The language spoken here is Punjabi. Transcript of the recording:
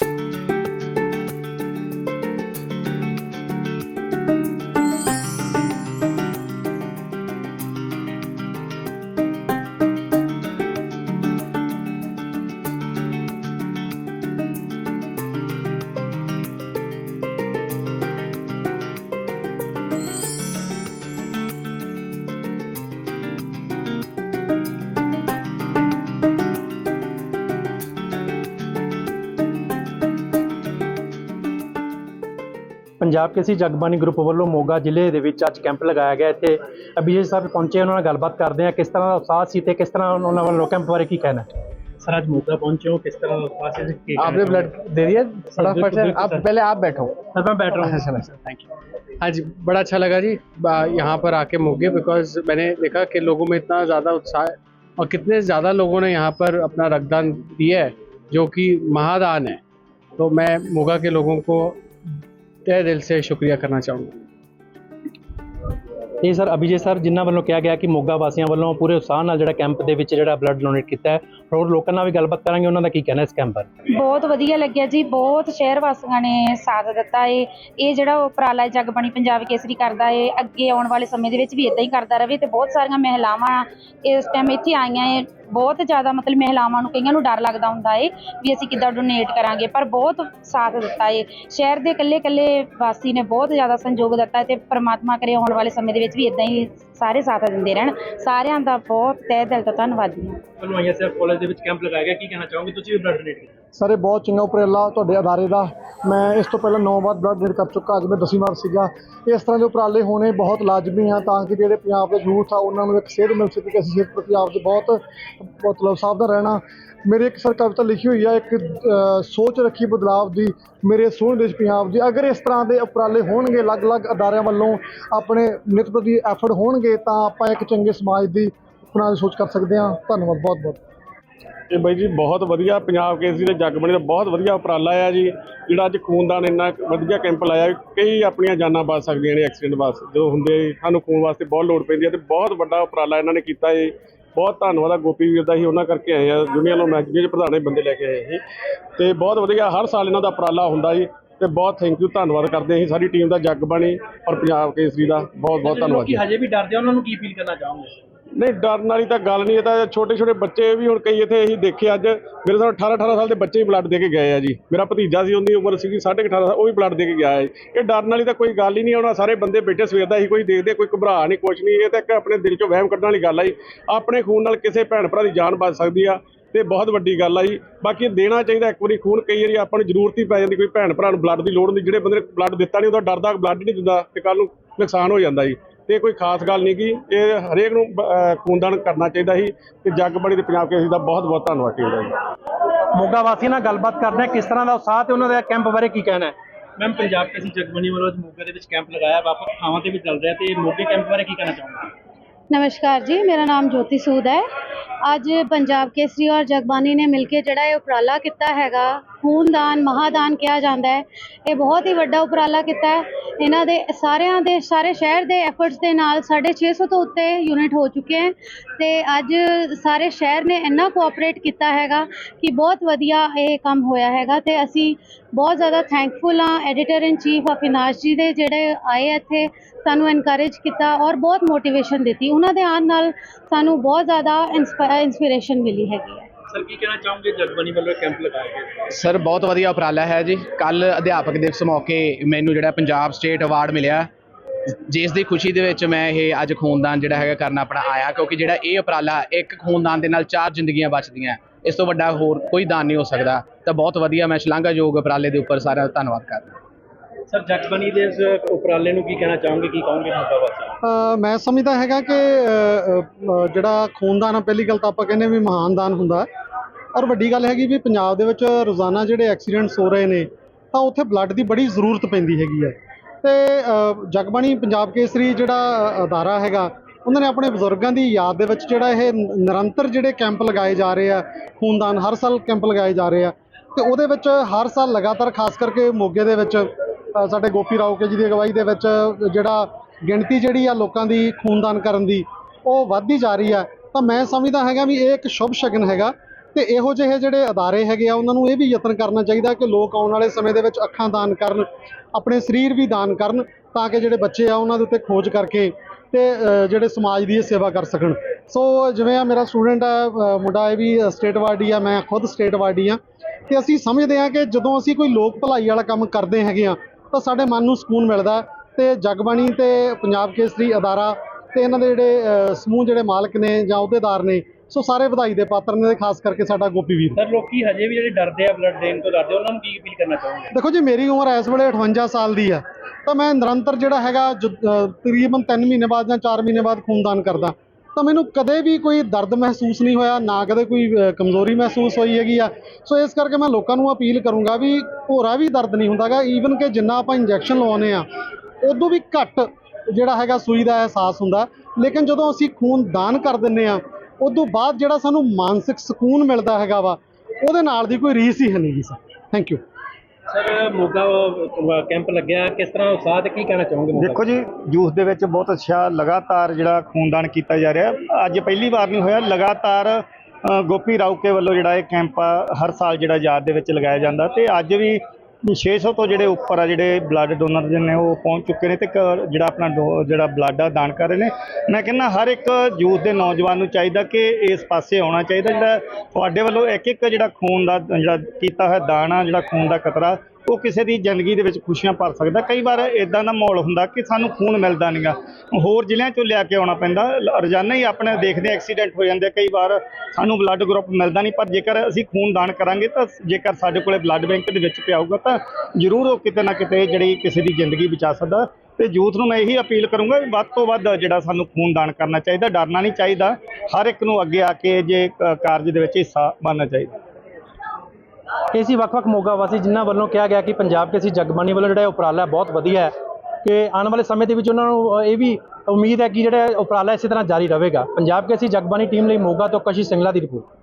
you Punjab KC Jagbani group ਵੱਲੋਂ ਮੋਗਾ ਜ਼ਿਲ੍ਹੇ ਦੇ ਵਿੱਚ ਅੱਜ ਕੈਂਪ ਲਗਾਇਆ ਗਿਆ ਇੱਥੇ ਅਭਿਜੀਤ ਸਾਹਿਬ ਪਹੁੰਚੇ ਉਹਨਾਂ ਨਾਲ ਗੱਲਬਾਤ ਕਰਦੇ ਆ ਕਿਸ ਤਰ੍ਹਾਂ ਦਾ ਉਤਸ਼ਾਹ ਸੀ ਤੇ ਕਿਸ ਤਰ੍ਹਾਂ ਉਹਨਾਂ ਵੱਲੋਂ ਕੈਂਪ ਬਾਰੇ ਕੀ ਕਹਿਣਾ ਸਰ ਅੱਜ ਮੋਗਾ ਪਹੁੰਚੇ ਹੋ ਕਿਸ ਤਰ੍ਹਾਂ ਦਾ ਉਤਸ਼ਾਹ ਸੀ ਕੀ आपने ब्लड दे दिया फटाफट से बिल्कुल, आप सर। पहले आप बैठो सर मैं बैठ रहा अच्छा हूँ लगा। थैंक यू हाँ जी बड़ा अच्छा लगा जी बा- यहाँ पर आके मोगे बिकॉज मैंने देखा कि लोगों में इतना ज़्यादा उत्साह है और कितने ज़्यादा लोगों ने यहाँ पर अपना रक्तदान दिया है जो कि महादान है तो मैं मोगा के लोगों को तय दिल से शुक्रिया करना चाहूँगा ਇਹ ਸਰ ਅਭਿਜੀਤ ਸਰ ਜਿਨ੍ਹਾਂ ਵੱਲੋਂ ਕਿਹਾ ਗਿਆ ਕਿ ਮੋਗਾ ਵਾਸੀਆਂ ਵੱਲੋਂ ਪੂਰੇ ਉਤਸ਼ਾਹ ਨਾਲ ਜਿਹੜਾ ਕੈਂਪ ਦੇ ਵਿੱਚ ਜਿਹੜਾ ਬਲੱਡ ਡੋਨੇਟ ਕੀਤਾ ਹੈ ਹੋਰ ਲੋਕਾਂ ਨਾਲ ਵੀ ਗੱਲਬਾਤ ਕਰਾਂਗੇ ਉਹਨਾਂ ਦਾ ਕੀ ਕਹਿਣਾ ਇਸ ਕੈਂਪ ਬਾਰੇ ਬਹੁਤ ਵਧੀਆ ਲੱਗਿਆ ਜੀ ਬਹੁਤ ਸ਼ਹਿਰ ਵਾਸੀਆਂ ਨੇ ਸਾਥ ਦਿੱਤਾ ਏ ਇਹ ਜਿਹੜਾ ਉਪਰਾਲਾ ਹੈ ਜਗਬਾਣੀ ਪੰਜਾਬ ਕੇਸਰੀ ਕਰਦਾ ਏ ਅੱਗੇ ਆਉਣ ਵਾਲੇ ਸਮੇਂ ਦੇ ਵਿੱਚ ਵੀ ਇਦਾਂ ਹੀ ਕਰਦਾ ਰਹੇ ਤੇ ਬਹੁਤ ਸਾਰੀਆਂ ਮਹਿਲਾਵਾਂ ਇਸ ਟਾਈਮ ਇੱਥੇ ਆਈਆਂ ਏ ਬਹੁਤ ਜ਼ਿਆਦਾ ਮਤਲਬ ਮਹਿਲਾਵਾਂ ਨੂੰ ਕਈਆਂ ਨੂੰ ਡਰ ਲੱਗਦਾ ਹੁੰਦਾ ਏ ਵੀ ਅਸੀਂ ਕਿੱਦਾਂ ਡੋਨੇਟ ਕਰਾਂਗੇ, ਪਰ ਬਹੁਤ ਸਾਥ ਦਿੱਤਾ ਏ। ਸ਼ਹਿਰ ਦੇ ਇਕੱਲੇ ਇਕੱਲੇ ਵਾਸੀ ਨੇ ਬਹੁਤ ਜ਼ਿਆਦਾ ਸੰਯੋਗ ਦਿੱਤਾ ਤੇ ਪ੍ਰਮਾਤਮਾ ਕਰੇ ਆਉਣ ਵਾਲੇ ਸਮੇਂ ਦੇ ਵਿੱਚ ਵੀ ਇਦਾਂ ਹੀ ਸਾਰੇ ਸਾਥ ਦਿੰਦੇ ਰਹਿਣ। ਸਾਰਿਆਂ ਦਾ ਬਹੁਤ ਤਹਿ ਦਿਲ ਤੋਂ ਧੰਨਵਾਦੀ ਹਾਂ। ਵੱਲੋਂ ਆਈਐਸ ਕਾਲਜ ਦੇ ਵਿੱਚ ਕੈਂਪ ਲਗਾਇਆ ਗਿਆ, ਕੀ ਕਹਿਣਾ ਚਾਹੋਗੇ? ਤੁਸੀਂ ਵੀ ਬਲੱਡ ਡੋਨੇਟ ਕੀਤਾ। ਸਰ ਇਹ ਬਹੁਤ ਚੰਗਾ ਉਪਰਾਲਾ ਤੁਹਾਡੇ ਅਦਾਰੇ ਦਾ। ਮੈਂ ਇਸ ਤੋਂ ਪਹਿਲਾਂ 9 ਵਾਰ ਬਲੱਡ ਡੋਨੇਟ ਕਰ ਚੁੱਕਾ, ਅੱਜ ਮੈਂ ਦਸਵੀਂ ਵਾਰ ਸੀਗਾ। ਇਸ ਤਰ੍ਹਾਂ ਦੇ ਉਪਰਾਲੇ ਹੋਣੇ ਬਹੁਤ ਲਾਜ਼ਮੀ ਆ ਤਾਂ ਕਿ ਜਿਹੜੇ ਪੰਜਾਬ ਦੇ ਯੂਥ ਆ, ਉਹਨਾਂ ਨੂੰ ਇੱਕ ਸੇਧ ਮਿਲ ਸਕੇ ਕਿ ਅਸੀਂ ਸਿਹਤ ਪ੍ਰਤੀ ਆਪ 'ਚ ਬਹੁਤ ਮਤਲਬ ਸਾਵਧਾਨ ਰਹਿਣਾ। ਮੇਰੀ ਇੱਕ ਸਰ ਕਵਿਤਾ ਲਿਖੀ ਹੋਈ ਆ, ਇੱਕ ਸੋਚ ਰੱਖੀ ਬਦਲਾਵ ਦੀ, ਮੇਰੇ ਸੋਹਣੇ ਦੇਸ਼ ਪੰਜਾਬ ਦੀ। ਅਗਰ ਇਸ ਤਰ੍ਹਾਂ ਦੇ ਉਪਰਾਲੇ ਹੋਣਗੇ, ਅਲੱਗ-ਅਲੱਗ ਅਦਾਰਿਆਂ ਵੱਲੋਂ ਆਪਣੇ ਨਿਤ ਪ੍ਰਤੀ ਐਫਰਟ ਹੋਣਗੇ, ਤਾਂ ਆਪਾਂ ਇੱਕ ਚੰਗੇ ਸਮਾਜ ਦੀ ਬਣਾ ਸੋਚ ਕਰ ਸਕਦੇ ਹਾਂ ਧੰਨਵਾਦ ਬਹੁਤ ਬਹੁਤ ਇਹ ਬਾਈ ਜੀ ਬਹੁਤ ਵਧੀਆ ਪੰਜਾਬ ਕੇਸਰੀ ਦੇ ਜਗਬਣੀ ਦਾ ਬਹੁਤ ਵਧੀਆ ਉਪਰਾਲਾ ਆ ਜੀ ਜਿਹੜਾ ਅੱਜ ਖੂਨਦਾਨ ਇੰਨਾ ਵਧੀਆ ਕੈਂਪ ਲਾਇਆ ਕਈ ਆਪਣੀਆਂ ਜਾਨਾਂ ਬਚ ਸਕਦੀਆਂ ਨੇ ਐਕਸੀਡੈਂਟ ਵਾਸਤੇ ਜੋ ਹੁੰਦੇ ਸਾਨੂੰ ਖੂਨ ਵਾਸਤੇ ਬਹੁਤ ਲੋੜ ਪੈਂਦੀ ਹੈ ਤੇ ਬਹੁਤ ਵੱਡਾ ਉਪਰਾਲਾ ਇਹਨਾਂ ਨੇ ਕੀਤਾ ਜੀ। ਬਹੁਤ ਧੰਨਵਾਦ ਆ ਗੋਪੀ ਵੀਰ ਦਾ ਹੀ ਉਹਨਾਂ ਕਰਕੇ ਆਏ ਆ ਯੂਨੀਅਨ ਨੂੰ ਮੈਚ ਜਿਹੜੇ ਪ੍ਰਧਾਨੇ ਬੰਦੇ ਲੈ ਕੇ ਆਏ ਸੀ ਤੇ ਬਹੁਤ ਵਧੀਆ ਹਰ ਸਾਲ ਇਹਨਾਂ ਦਾ ਉਪਰਾਲਾ ਹੁੰਦਾ ਜੀ ਤੇ ਬਹੁਤ ਥੈਂਕ ਯੂ ਧੰਨਵਾਦ ਕਰਦੇ ਹਾਂ ਅਸੀਂ ਸਾਰੀ ਟੀਮ ਦਾ ਜਗਬਾਣੀ ਔਰ ਪੰਜਾਬ ਕੇਸਰੀ ਦਾ ਬਹੁਤ ਬਹੁਤ ਧੰਨਵਾਦ ਜੀ। ਹਜੇ ਵੀ ਡਰਦੇ ਆ ਉਹਨਾਂ ਨੂੰ ਕੀ ਫੀਲ ਕਰਨਾ ਚਾਹੋਗੇ? ਨਹੀਂ, ਡਰਨ ਵਾਲੀ ਤਾਂ ਗੱਲ ਨਹੀਂ, ਇਹ ਤਾਂ ਛੋਟੇ ਛੋਟੇ ਬੱਚੇ ਵੀ ਹੁਣ ਕਈ ਇੱਥੇ ਅਸੀਂ ਦੇਖੇ ਅੱਜ। ਮੇਰੇ ਸਾਹ 18 18 ਸਾਲ ਦੇ ਬੱਚੇ ਹੀ ਬਲੱਡ ਦੇ ਕੇ ਗਏ ਆ ਜੀ। ਮੇਰਾ ਭਤੀਜਾ ਸੀ, ਉਹਦੀ ਉਮਰ ਸੀਗੀ 18.5 ਸਾਲ, ਉਹ ਵੀ ਬਲੱਡ ਦੇ ਕੇ ਗਿਆ ਹੈ। ਇਹ ਡਰਨ ਵਾਲੀ ਤਾਂ ਕੋਈ ਗੱਲ ਹੀ ਨਹੀਂ, ਉਹਨਾਂ ਸਾਰੇ ਬੰਦੇ ਬੈਠੇ ਸਵੇਰ ਦਾ ਹੀ, ਕੋਈ ਦੇਖਦੇ, ਕੋਈ ਘਬਰਾ ਨਹੀਂ, ਕੁਛ ਨਹੀਂ। ਇਹ ਤਾਂ ਇੱਕ ਆਪਣੇ ਦਿਲ ਚੋਂ ਵਹਿਮ ਕੱਢਣ ਵਾਲੀ ਗੱਲ ਆ ਜੀ। ਆਪਣੇ ਖੂਨ ਨਾਲ ਕਿਸੇ ਭੈਣ ਭਰਾ ਦੀ ਜਾਨ ਬਚ ਸਕਦੀ ਆ, ਤੇ ਬਹੁਤ ਵੱਡੀ ਗੱਲ ਆ ਜੀ। ਬਾਕੀ ਦੇਣਾ ਚਾਹੀਦਾ ਇੱਕ ਵਾਰੀ ਖੂਨ, ਕਈ ਵਾਰੀ ਆਪਾਂ ਨੂੰ ਜ਼ਰੂਰਤ ਹੀ ਪੈ ਜਾਂਦੀ, ਕੋਈ ਭੈਣ ਭਰਾ ਨੂੰ ਬਲੱਡ ਦੀ ਲੋੜ ਹੁੰਦੀ, ਜਿਹੜੇ ਬੰਦੇ ਨੇ ਬਲੱਡ ਦਿੱਤਾ ਨਹੀਂ, ਉਹਦਾ ਡਰਦਾ ਬਲੱਡ ਨਹੀਂ ਦਿੰਦਾ, ਤੇ ਕੱਲ ਨੂੰ ਨੁਕਸਾਨ ਹੋ ਜਾਂਦਾ ਜੀ। ਤੇ ਕੋਈ ਖਾਸ ਗੱਲ ਨਹੀਂ ਕਿ ਇਹ ਹਰੇਕ ਨੂੰ ਖੂਨਦਾਨ ਕਰਨਾ ਚਾਹੀਦਾ ਸੀ ਤੇ ਜਗਬੜੀ ਤੇ ਪੰਜਾਬ ਕੇਸਰੀ ਦਾ ਬਹੁਤ ਬਹੁਤ ਧੰਨਵਾਦ ਟੀਮ ਜੀ। ਮੋਗਾ ਵਾਸੀਆਂ ਨਾਲ ਗੱਲਬਾਤ ਕਰਦੇ ਆ ਕਿਸ ਤਰ੍ਹਾਂ ਦਾ ਉਤਸ਼ਾਹ ਤੇ ਉਹਨਾਂ ਦਾ ਕੈਂਪ ਬਾਰੇ ਕੀ ਕਹਿਣਾ ਹੈ? ਮੈਮ ਪੰਜਾਬ ਕੇਸੀ ਜਗਬਾਣੀ ਵੱਲੋਂ ਅੱਜ ਮੋਗਾ ਦੇ ਵਿੱਚ ਕੈਂਪ ਲਗਾਇਆ। ਵਾਪਸ ਥਾਵਾਂ ਤੇ ਵੀ ਚੱਲ ਰਿਹਾ ਤੇ ਮੋਗੇ ਕੈਂਪ ਬਾਰੇ ਕੀ ਕਹਿਣਾ ਚਾਹੋਗੇ? ਨਮਸਕਾਰ ਜੀ ਮੇਰਾ ਨਾਮ ਜੋਤੀ ਸੂਦ ਹੈ। ਅੱਜ ਪੰਜਾਬ ਕੇਸਰੀ ਔਰ ਜਗਬਾਨੀ ਨੇ ਮਿਲ ਕੇ ਜਿਹੜਾ ਇਹ ਉਪਰਾਲਾ ਕੀਤਾ ਹੈਗਾ ਖੂਨਦਾਨ, ਮਹਾਦਾਨ ਕਿਹਾ ਜਾਂਦਾ ਹੈ। ਇਹ ਬਹੁਤ ਹੀ ਵੱਡਾ ਉਪਰਾਲਾ ਕੀਤਾ ਹੈ। ਇਹਨਾਂ ਦੇ ਸਾਰਿਆਂ ਦੇ, ਸਾਰੇ ਸ਼ਹਿਰ ਦੇ ਐਫਰਟਸ ਦੇ ਨਾਲ 650 ਤੋਂ ਉੱਤੇ ਯੂਨਿਟ ਹੋ ਚੁੱਕੇ ਹੈ। ਤੇ ਅੱਜ ਸਾਰੇ ਸ਼ਹਿਰ ਨੇ ਇੰਨਾ ਕੋਆਪਰੇਟ ਕੀਤਾ ਹੈਗਾ ਕਿ ਬਹੁਤ ਵਧੀਆ ਇਹ ਕੰਮ ਹੋਇਆ ਹੈਗਾ। ਤੇ ਅਸੀਂ ਬਹੁਤ ਜ਼ਿਆਦਾ ਥੈਂਕਫੁਲ ਹਾਂ ਐਡੀਟਰ ਇਨ ਚੀਫ ਅਫਿਨਾਸ਼ ਜੀ ਦੇ, ਜਿਹੜੇ ਆਏ ਇੱਥੇ, ਸਾਨੂੰ ਐਨਕਰੇਜ ਕੀਤਾ ਔਰ ਬਹੁਤ ਮੋਟੀਵੇਸ਼ਨ ਦਿੱਤੀ। ਉਹਨਾਂ ਦੇ ਆਉਣ ਨਾਲ ਸਾਨੂੰ ਬਹੁਤ ਜ਼ਿਆਦਾ ਇਨਸਪੀਰੇਸ਼ਨ ਮਿਲੀ ਹੈਗੀ ਹੈ। ਸਰ ਕੀ ਕਹਿਣਾ ਚਾਹੋਗੇ ਜਗਬਾਣੀ ਵੱਲੋਂ ਕੈਂਪ ਲਗਾਇਆ ਗਿਆ ਸਰ ਬਹੁਤ ਵਧੀਆ ਉਪਰਾਲਾ ਹੈ ਜੀ। ਕੱਲ ਅਧਿਆਪਕ ਦਿਵਸ ਮੌਕੇ ਮੈਨੂੰ ਜਿਹੜਾ ਪੰਜਾਬ ਸਟੇਟ ਅਵਾਰਡ ਮਿਲਿਆ। ਜਿਸ ਦੀ ਖੁਸ਼ੀ ਦੇ ਵਿੱਚ ਮੈਂ ਇਹ ਅੱਜ ਖੂਨਦਾਨ ਜਿਹੜਾ ਹੈਗਾ ਕਰਨਾ ਆਪਣਾ ਆਇਆ ਕਿਉਂਕਿ ਜਿਹੜਾ ਇਹ ਉਪਰਾਲਾ ਇੱਕ ਖੂਨਦਾਨ ਦੇ ਨਾਲ ਚਾਰ ਜ਼ਿੰਦਗੀਆਂ ਬਚਦੀਆਂ ਇਸ ਤੋਂ ਵੱਡਾ ਹੋਰ ਕੋਈ ਦਾਨ ਨਹੀਂ ਹੋ ਸਕਦਾ। ਤਾਂ ਬਹੁਤ ਵਧੀਆ ਮੈਂ ਸ਼ਲਾਘਾਯੋਗ ਉਪਰਾਲੇ ਦੇ ਉੱਪਰ ਸਾਰਾ ਧੰਨਵਾਦ ਕਰਦਾ। ਸਰ ਜਗਬਾਣੀ ਦੇ ਇਸ ਉਪਰਾਲੇ ਨੂੰ ਕੀ ਕਹਿਣਾ ਚਾਹੋਗੇ? ਕੀ ਕਹੋਗੇ? ਮੋਗਾ? ਅ, ਮੈਂ ਸਮਝਦਾ ਹੈਗਾ ਕਿ ਜਿਹੜਾ ਖੂਨਦਾਨ ਆ, ਪਹਿਲੀ ਗੱਲ ਤਾਂ ਆਪਾਂ ਕਹਿੰਦੇ ਵੀ ਮਹਾਨ ਦਾਨ ਹੁੰਦਾ ਔਰ ਵੱਡੀ ਗੱਲ ਹੈਗੀ ਵੀ ਪੰਜਾਬ ਦੇ ਵਿੱਚ ਰੋਜ਼ਾਨਾ ਜਿਹੜੇ ਐਕਸੀਡੈਂਟਸ ਹੋ ਰਹੇ ਨੇ, ਤਾਂ ਉੱਥੇ ਬਲੱਡ ਦੀ ਬੜੀ ਜ਼ਰੂਰਤ ਪੈਂਦੀ ਹੈਗੀ ਹੈ। ਤੇ ਜਗਬਾਣੀ ਪੰਜਾਬ ਕੇਸਰੀ ਜਿਹੜਾ ਅਦਾਰਾ ਹੈਗਾ, ਉਹਨਾਂ ਨੇ ਆਪਣੇ ਬਜ਼ੁਰਗਾਂ ਦੀ ਯਾਦ ਦੇ ਵਿੱਚ ਜਿਹੜਾ ਇਹ ਨਿਰੰਤਰ ਜਿਹੜੇ ਕੈਂਪ ਲਗਾਏ ਜਾ ਰਹੇ ਆ, ਖੂਨਦਾਨ ਹਰ ਸਾਲ ਕੈਂਪ ਲਗਾਏ ਜਾ ਰਹੇ ਆ। ਤੇ ਉਹਦੇ ਵਿੱਚ ਹਰ ਸਾਲ ਲਗਾਤਾਰ, ਖਾਸ ਕਰਕੇ ਮੋਗੇ ਦੇ ਵਿੱਚ ਸਾਡੇ ਗੋਪੀ ਰਾਓ ਕੇ ਜੀ ਦੀ ਅਗਵਾਈ ਦੇ ਵਿੱਚ ਜਿਹੜਾ ਗਿਣਤੀ ਜਿਹੜੀ ਆ ਲੋਕਾਂ ਦੀ ਖੂਨਦਾਨ ਕਰਨ ਦੀ, ਉਹ ਵੱਧਦੀ ਜਾ ਰਹੀ ਆ। ਤਾਂ ਮੈਂ ਸਮਝਦਾ ਹੈਗਾ ਵੀ ਇਹ ਇੱਕ ਸ਼ੁਭ ਸ਼ਗਨ ਹੈਗਾ ਤੇ ਇਹੋ ਜਿਹੇ ਜਿਹੜੇ ਅਦਾਰੇ ਹੈਗੇ ਆ, ਉਹਨਾਂ ਨੂੰ ਇਹ ਵੀ ਯਤਨ ਕਰਨਾ ਚਾਹੀਦਾ ਕਿ ਲੋਕ ਆਉਣ ਵਾਲੇ ਸਮੇਂ ਦੇ ਵਿੱਚ ਅੱਖਾਂ ਦਾਨ ਕਰਨ, ਆਪਣੇ ਸਰੀਰ ਵੀ ਦਾਨ ਕਰਨ, ਤਾਂ ਕਿ ਜਿਹੜੇ ਬੱਚੇ ਆ ਉਹਨਾਂ ਦੇ ਉੱਤੇ ਖੋਜ ਕਰਕੇ ਤੇ ਜਿਹੜੇ ਸਮਾਜ ਦੀ ਇਹ ਸੇਵਾ ਕਰ ਸਕਣ। ਸੋ ਜਿਵੇਂ ਆ ਮੇਰਾ ਸਟੂਡੈਂਟ ਆ ਮੁੰਡਾ ਇਹ ਵੀ ਸਟੇਟ ਵਾਰਡੀ ਆ, ਮੈਂ ਖੁਦ ਸਟੇਟ ਵਾਰਡੀ ਆ। ਤੇ ਅਸੀਂ ਸਮਝਦੇ ਹਾਂ ਕਿ ਜਦੋਂ ਅਸੀਂ ਕੋਈ ਲੋਕ ਭਲਾਈ ਵਾਲਾ ਕੰਮ ਕਰਦੇ ਹੈਗੇ ਆ, ਤਾਂ ਸਾਡੇ ਮਨ ਨੂੰ ਸਕੂਨ ਮਿਲਦਾ। ਤੇ ਜਗਬਾਣੀ ਤੇ ਪੰਜਾਬ ਕੇਸਰੀ ਅਦਾਰਾ ਤੇ ਇਹਨਾਂ ਦੇ ਜਿਹੜੇ ਸਮੂਹ ਜਿਹੜੇ ਮਾਲਕ ਨੇ ਜਾਂ ਅਹੁਦੇਦਾਰ ਨੇ ਸੋ ਸਾਰੇ ਵਧਾਈ ਦੇ ਪਾਤਰ ਨੇ ਖਾਸ ਕਰਕੇ ਸਾਡਾ ਗੋਪੀ ਵੀਰ। ਸਰ ਲੋਕੀ ਹਜੇ ਵੀ ਜਿਹੜੇ ਡਰਦੇ ਆ ਬਲੱਡ ਦੇਣ ਤੋਂ ਡਰਦੇ ਉਹਨਾਂ ਨੂੰ ਕੀ ਅਪੀਲ ਕਰਨਾ ਚਾਹੋਗੇ? ਦੇਖੋ ਜੀ ਮੇਰੀ ਉਮਰ ਇਸ ਵੇਲੇ 58 ਸਾਲ ਦੀ ਆ ਤਾਂ ਮੈਂ ਨਿਰੰਤਰ ਜਿਹੜਾ ਹੈਗਾ ਤਕਰੀਬਨ 3 ਮਹੀਨੇ ਬਾਅਦ ਜਾਂ 4 ਮਹੀਨੇ ਬਾਅਦ ਖੂਨਦਾਨ ਕਰਦਾ। ਤਾਂ ਮੈਨੂੰ ਕਦੇ ਵੀ ਕੋਈ ਦਰਦ ਮਹਿਸੂਸ ਨਹੀਂ ਹੋਇਆ ਨਾ ਕਦੇ ਕੋਈ ਕਮਜ਼ੋਰੀ ਮਹਿਸੂਸ ਹੋਈ ਹੈਗੀ ਆ। ਸੋ ਇਸ ਕਰਕੇ ਮੈਂ ਲੋਕਾਂ ਨੂੰ ਅਪੀਲ ਕਰੂੰਗਾ ਵੀ ਭੋਰਾ ਵੀ ਦਰਦ ਨਹੀਂ ਹੁੰਦਾਗਾ ਈਵਨ ਕਿ ਜਿੰਨਾ ਆਪਾਂ ਇੰਜੈਕਸ਼ਨ ਲਵਾਉਂਦੇ ਆ ਉਦੋਂ ਵੀ ਘੱਟ ਜਿਹੜਾ ਹੈਗਾ ਸੂਈ ਦਾ ਅਹਿਸਾਸ ਹੁੰਦਾ। ਲੇਕਿਨ ਜਦੋਂ ਅਸੀਂ ਖੂਨ ਦਾਨ ਕਰ ਦਿੰਨੇ ਆ ਉਦੋਂ ਬਾਅਦ ਜਿਹੜਾ ਸਾਨੂੰ ਮਾਨਸਿਕ ਸਕੂਨ ਮਿਲਦਾ ਹੈਗਾ ਵਾ ਉਹਦੇ ਨਾਲ ਦੀ ਕੋਈ ਰੀਸ ਹੀ ਹੈ ਨਹੀਂ ਜੀ sir. Thank you sir Moga camp ਲੱਗਿਆ ਕਿਸ ਤਰ੍ਹਾਂ ਉਤਸ਼ਾਹ ਤੇ ਕੀ ਕਹਿਣਾ ਚਾਹੋਗੇ ਮੋਗਾ? ਦੇਖੋ ਜੀ ਯੂਥ ਦੇ ਵਿੱਚ ਬਹੁਤ ਅੱਛਾ ਲਗਾਤਾਰ ਜਿਹੜਾ ਖੂਨਦਾਨ ਕੀਤਾ ਜਾ ਰਿਹਾ। ਅੱਜ ਪਹਿਲੀ ਵਾਰ ਨਹੀਂ ਹੋਇਆ ਲਗਾਤਾਰ ਗੋਪੀ ਰਾਉਕੇ ਵੱਲੋਂ ਜਿਹੜਾ ਇਹ ਕੈਂਪ ਆ, ਹਰ ਸਾਲ ਜਿਹੜਾ ਯਾਦ ਦੇ ਵਿੱਚ ਲਗਾਇਆ ਜਾਂਦਾ। ਤੇ ਅੱਜ ਵੀ 600 ਤੋਂ ਜਿਹੜੇ ਉੱਪਰ ਆ, ਜਿਹੜੇ ਬਲੱਡ ਡੋਨਰ ਨੇ, ਉਹ ਪਹੁੰਚ ਚੁੱਕੇ ਨੇ ਤੇ ਕ- ਜਿਹੜਾ ਆਪਣਾ ਡੋ- ਜਿਹੜਾ ਬਲੱਡ ਆ, ਦਾਨ ਕਰ ਰਹੇ ਨੇ। ਮੈਂ ਕਹਿੰਦਾ ਹਰ ਇੱਕ ਯੂਥ ਦੇ ਨੌਜਵਾਨ ਨੂੰ ਚਾਹੀਦਾ ਕਿ ਇਸ ਪਾਸੇ ਆਉਣਾ ਚਾਹੀਦਾ, ਜਿਹੜਾ ਤੁਹਾਡੇ ਵੱਲੋਂ ਇੱਕ ਇੱਕ ਜਿਹੜਾ ਖੂਨ ਦਾ, ਜਿਹੜਾ ਕੀਤਾ ਹੋਇਆ ਦਾਨ ਆ, ਜਿਹੜਾ ਖੂਨ ਦਾ ਕਤਰਾ ਉਹ ਕਿਸੇ ਦੀ ਜ਼ਿੰਦਗੀ ਦੇ ਵਿੱਚ ਖੁਸ਼ੀਆਂ ਭਰ ਸਕਦਾ। ਕਈ ਵਾਰ ਇਦਾਂ ਦਾ ਮਾਹੌਲ ਹੁੰਦਾ ਕਿ ਸਾਨੂੰ ਖੂਨ ਮਿਲਦਾ ਨਹੀਂਗਾ ਹੋਰ ਜ਼ਿਲ੍ਹਿਆਂ ਚੋਂ ਲਿਆ ਕੇ ਆਉਣਾ ਪੈਂਦਾ। ਰੋਜ਼ਾਨਾ ਹੀ ਆਪਣੇ ਦੇਖਦੇ ਐਕਸੀਡੈਂਟ ਹੋ ਜਾਂਦੇ ਕਈ ਵਾਰ ਸਾਨੂੰ ਬਲੱਡ ਗਰੁੱਪ ਮਿਲਦਾ ਨਹੀਂ, ਪਰ ਜੇਕਰ ਅਸੀਂ ਖੂਨ ਦਾਨ ਕਰਾਂਗੇ ਤਾਂ ਜੇਕਰ ਸਾਡੇ ਕੋਲੇ ਬਲੱਡ ਬੈਂਕ ਦੇ ਵਿੱਚ ਪਿਆ ਹੋਊਗਾ ਤਾਂ ਜ਼ਰੂਰ ਉਹ ਕਿਤੇ ਨਾ ਕਿਤੇ ਜਿਹੜੀ ਕਿਸੇ ਦੀ ਜ਼ਿੰਦਗੀ ਬਚਾ ਸਕਦਾ। ਤੇ ਯੂਥ ਨੂੰ ਮੈਂ ਇਹੀ ਅਪੀਲ ਕਰੂੰਗਾ ਵੀ ਵੱਧ ਤੋਂ ਵੱਧ ਜਿਹੜਾ ਸਾਨੂੰ ਖੂਨ ਦਾਨ ਕਰਨਾ ਚਾਹੀਦਾ, ਡਰਨਾ ਨਹੀਂ ਚਾਹੀਦਾ। ਹਰ ਇੱਕ ਨੂੰ ਅੱਗੇ ਆ ਕੇ ਜੇ ਕਾਰਜ ਦੇ ਵਿੱਚ ਹਿੱਸਾ ਬਣਨਾ ਚਾਹੀਦਾ। ਇਹ ਸੀ ਵੱਖ-ਵੱਖ ਮੋਗਾ ਵਾਸੀ ਜਿਨ੍ਹਾਂ ਵੱਲੋਂ ਕਿਹਾ ਗਿਆ ਕਿ ਪੰਜਾਬ ਕੇ ਸੀ ਜਗਬਾਣੀ ਵੱਲੋਂ ਜਿਹੜਾ ਉਪਰਾਲਾ ਹੈ, ਬਹੁਤ ਵਧੀਆ ਹੈ ਕਿ ਆਉਣ ਵਾਲੇ ਸਮੇਂ ਦੇ ਵਿੱਚ ਉਹਨਾਂ ਨੂੰ ਇਹ ਵੀ ਉਮੀਦ ਹੈ ਕਿ ਜਿਹੜਾ ਉਪਰਾਲਾ ਇਸੇ ਤਰ੍ਹਾਂ ਜਾਰੀ ਰਹੇਗਾ। ਪੰਜਾਬ ਕੇ ਸੀ ਜਗਬਾਣੀ ਟੀਮ ਲਈ ਮੋਗਾ ਤੋਂ ਕਸ਼ੀ ਸਿੰਗਲਾ ਦੀ ਰਿਪੋਰਟ।